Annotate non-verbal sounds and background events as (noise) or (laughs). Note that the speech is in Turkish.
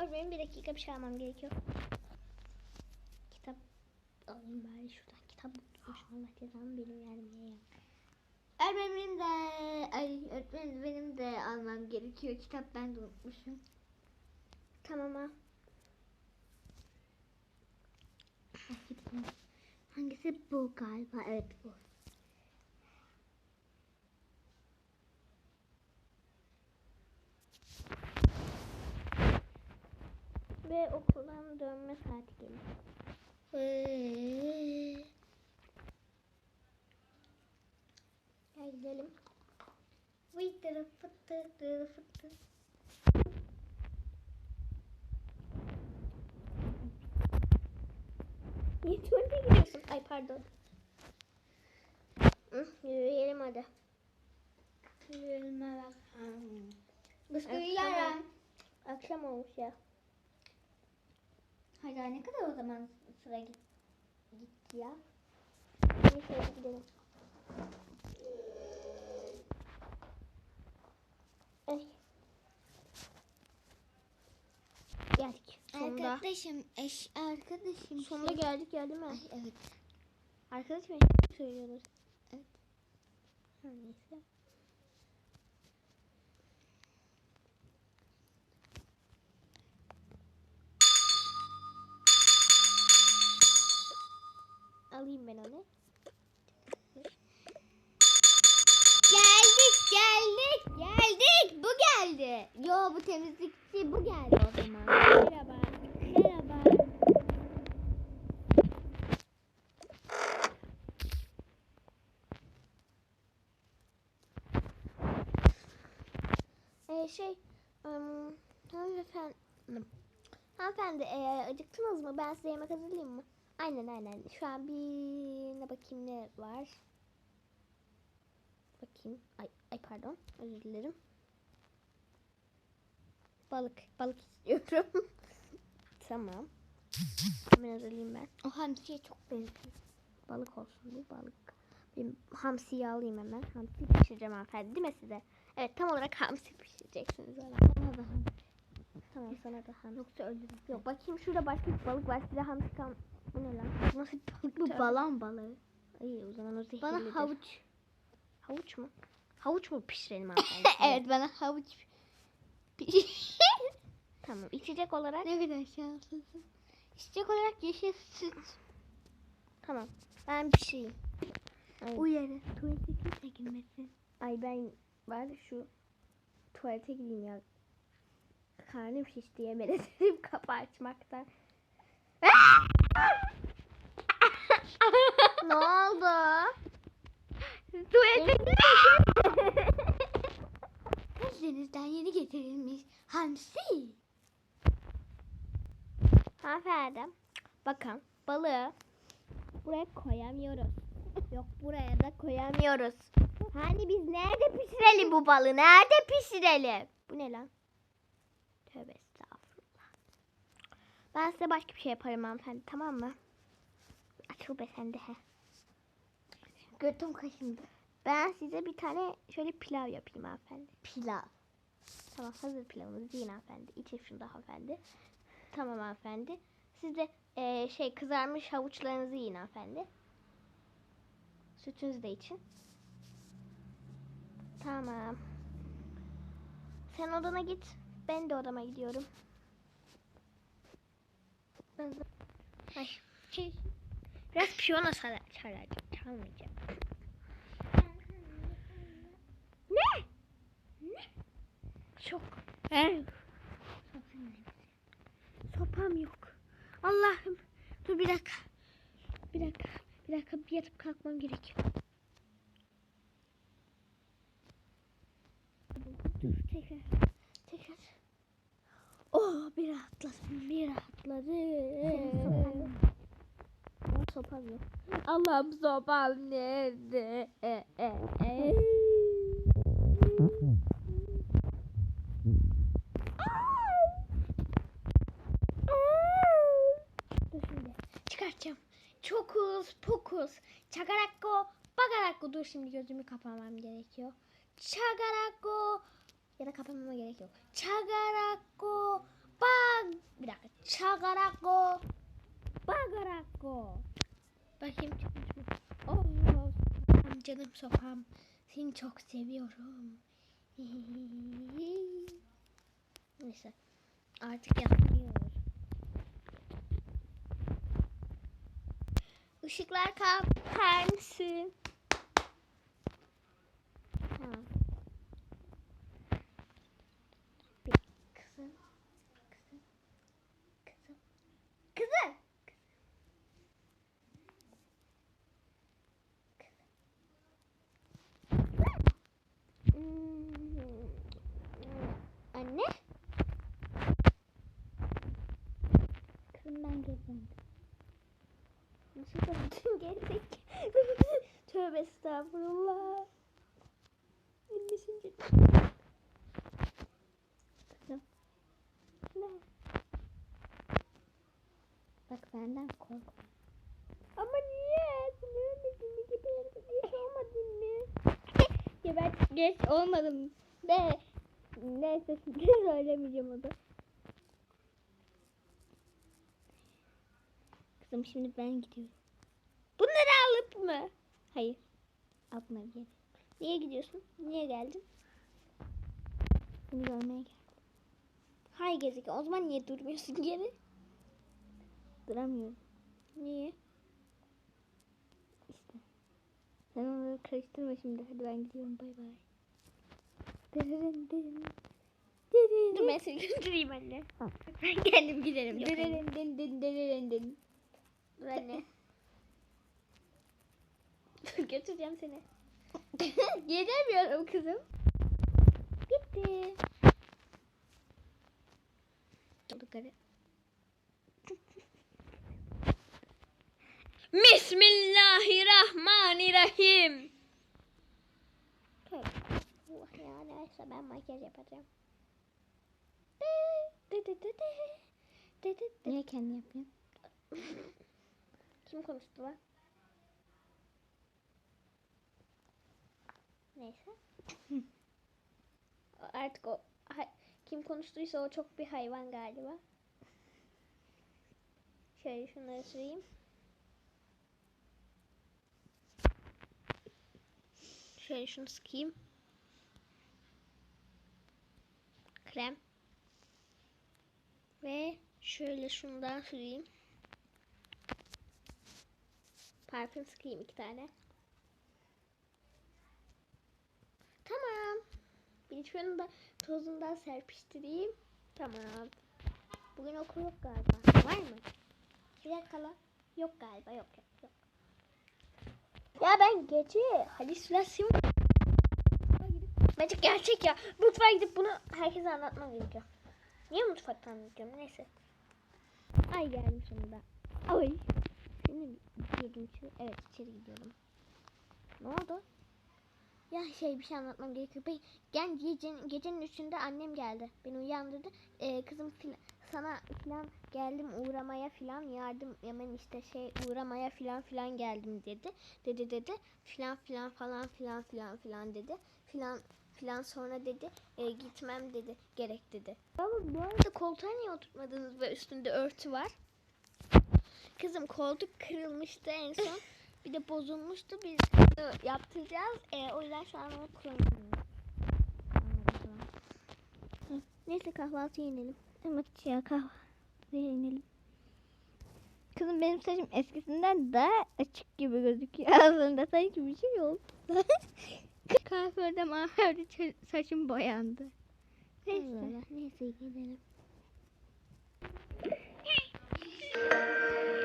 Öğretmenim bir dakika bir şey almam gerekiyor. Kitap alayım bari şuradan. Kitap unutmuş. Allah cezamı benim vermeye ya. Öğretmenim de ay öğretmenim benim de almam gerekiyor. Kitap ben de unutmuşum. Tamam ha. Hangisi bu galiba? Evet bu. Ve okuldan dönme saati geliyor. Gel gidelim. Vıydırı fıtı dırı fıtı. Niye tuvalete gidiyorsun? Ay pardon. Hı, yürüyelim hadi. Bakalım. Biz Evet, uyuyorum. Akşam olmuş ya. Hayda ne kadar o zaman sıra git, gitti ya. Neyse hadi gidelim. Ay. Geldik. Sonunda. Arkadaşım, eş arkadaşım. Sonunda geldik ya değil mi? Ay, evet. Arkadaş mı söylüyorlar? Evet. Her neyse. Alayım ben onu. Geldik, geldik, geldik. Bu geldi. Yo bu temizlikçi bu geldi o zaman. Merhaba. Merhaba. Ee, şey, um, hanımefendi, hanımefendi eğer acıktınız mı? Ben size yemek hazırlayayım mı? Aynen aynen. Şu an bir ne bakayım ne var. Bakayım. Ay, ay pardon. Özür dilerim. Balık. Balık istiyorum. (laughs) tamam. Hemen hazırlayayım ben. O hamsiye çok benziyor. Balık olsun bir balık. Bir hamsiyi alayım hemen. Hamsi pişireceğim hanımefendi değil mi size? Evet tam olarak hamsi pişireceksiniz bana. Da ham. Tamam sana da hamsi. Yoksa ölürüm. Yok bakayım şurada başka bir balık var. Size hamsi kal... Bu ne lan? Nasıl balık? Bu balon balığı. İyi o zaman o zehirlidir. Bana havuç. Havuç mu? Havuç mu pişirelim hanımefendi? (laughs) evet bana havuç. (laughs) Tamam içecek olarak. ne kadar şanslısın. İçecek olarak yeşil süt. Tamam. Ben pişireyim. Ay, Uyarı. Tuvalete kimse girmesin. ay ben bari şu tuvalete gideyim ya. Karnım şişti yemin ederim kapı açmaktan. (laughs) ne oldu? Tuvalete (laughs) Denizden yeni getirilmiş hamsi. Hanımefendi. Bakın balığı buraya koyamıyoruz. (laughs) Yok buraya da koyamıyoruz. Hani biz nerede pişirelim bu balığı? Nerede pişirelim? Bu ne lan? Tövbe estağfurullah. Ben size başka bir şey yaparım hanımefendi tamam mı? Açıl be sen de he. Götüm kaşındı. Ben size bir tane şöyle pilav yapayım hanımefendi. Pilav. Tamam hazır pilavınız yiyin hanımefendi. İçin şunu da hanımefendi. Tamam hanımefendi. Siz de eee, şey kızarmış havuçlarınızı yiyin hanımefendi. Sütünüzü de için. Tamam. Sen odana git. Ben de odama gidiyorum. Ben. Ay. Şey. Biraz piyano çalar, çalmayacağım. Ne? Ne? Çok. Evet. Sopam yok. Allah'ım. Dur bir dakika. Bir dakika. Bir dakika bir yatıp kalkmam gerekiyor. Dur tekrar. Tekrar. Oh bir rahatladım. Bir rahatladım. Sopam yok. Allah'ım sopam nerede? E, e, e. Çıkartacağım. Çokus pokus. Çagarakko bagarakko. Dur şimdi gözümü kapamam gerekiyor. Çagarakko Ya da kapamama gerek yok. Çagarako bag. Bir dakika. Çagarako bagarako. Bakayım çıkmış mı? Canım sokağım. Seni çok seviyorum. (laughs) Neyse. Artık yapmıyor. Işıklar kapar mısın? Tamam. Bir kızım. Kızım. Kızım. Kızım. Hmm. Anne? Kızım ben geleceğim. Döndün (laughs) gerizek? Tövbe estağfurullah. Ne? Bak benden korkma. Ama niye? Sen ölmedin mi? Geberdim. Geç olmadın mı? (laughs) Geber geç olmadım. De. Neyse şimdi (laughs) söylemeyeceğim o Kızım şimdi ben gidiyorum. Bunları alıp mı? Hayır. Bir yere. Niye gidiyorsun? Niye geldin? Seni görmeye geldim. Hay gezegen. O zaman niye durmuyorsun geri? Duramıyorum. Niye? İşte. Sen onları karıştırma şimdi. Hadi ben gidiyorum. Bay bay. Dırırın. Dırırın. Dur ben seni (laughs) götüreyim anne. Ben kendim giderim. Dırırın dın dırırın dın. Dur (laughs) anne. Götüreceğim seni. (laughs) Gelemiyorum kızım. Gitti. Yukarı. Bismillahirrahmanirrahim. Allah ya neyse ben makyaj yapacağım. Niye kendi yapıyorsun? (laughs) Kim konuştu lan? Neyse. (laughs) Artık o kim konuştuysa o çok bir hayvan galiba. Şöyle şunları süreyim. Şöyle şunu sıkayım. Krem. Ve şöyle şundan süreyim. Parfüm sıkayım iki tane. Tamam. Bir şunu da tozundan serpiştireyim. Tamam. Bugün okul yok galiba. Var mı? Bir lan. Yok galiba yok yok yok. Ya ben gece halüsinasyon Bence gerçek ya. Mutfağa gidip bunu herkese anlatmam gerekiyor. Niye mutfakta anlatıyorum? Neyse. Ay geldim sonunda. Ay. Şimdi girdim içeri. Evet içeri gidiyorum. Ne oldu? Ya şey bir şey anlatmam gerekiyor. Ben, gen gecenin, gecenin üçünde annem geldi. Beni uyandırdı. Ee, kızım filan, sana filan geldim uğramaya filan yardım hemen işte şey uğramaya filan filan geldim dedi. Dedi dedi filan filan falan filan filan filan dedi. Filan filan sonra dedi e, gitmem dedi gerek dedi. Ama bu arada koltuğa niye oturtmadınız ve üstünde örtü var? Kızım koltuk kırılmıştı en son. Bir de bozulmuştu. Biz yaptıracağız. Ee, o yüzden şu an onu kullanamıyorum. Neyse kahvaltı kahvaltıya inelim. Evet ya kahvaltıya inelim. Kızım benim saçım eskisinden daha açık gibi gözüküyor. (laughs) Aslında sanki bir şey oldu. (laughs) Kahvede mahvede saçım boyandı. Neyse. Allah, neyse gidelim. (laughs)